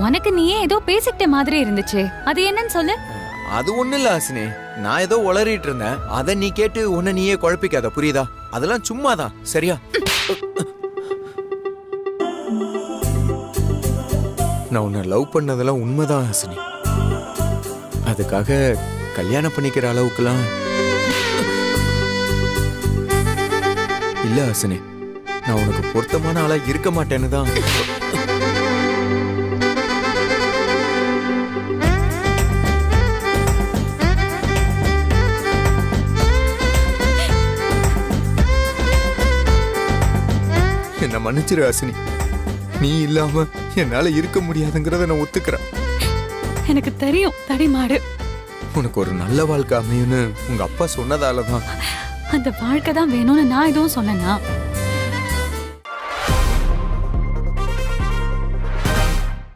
உனக்கு நீயே ஏதோ பேசிக்கிட்ட மாதிரி இருந்துச்சு. அது என்னன்னு சொல்லு. அது ஒண்ணு இல்ல ஹாசினி. நான் ஏதோ உளறிட்டு இருந்தேன். அத நீ கேட்டு உன்னை நீயே குழப்பிக்காத புரியுதா? அதெல்லாம் சும்மாதான். சரியா? நான் உன்னை லவ் பண்ணதெல்லாம் உண்மைதான் ஹாசினி. அதுக்காக கல்யாணம் பண்ணிக்கிற அளவுக்குலாம் இல்ல ஹாசினி. நான் உனக்கு பொருத்தமான ஆளா இருக்க மாட்டேன்னு தான். என்ன மன்னிச்சிரு ஹாசினி நீ இல்லாம என்னால இருக்க முடியாதுங்கிறத நான் ஒத்துக்கிறேன். எனக்கு தெரியும் தடிமாடு உனக்கு ஒரு நல்ல வாழ்க்கை அமையும்னு உங்க அப்பா சொன்னதால தான் அந்த வாழ்க்கை தான் வேணும்னு நான் எதுவும் சொன்னேனா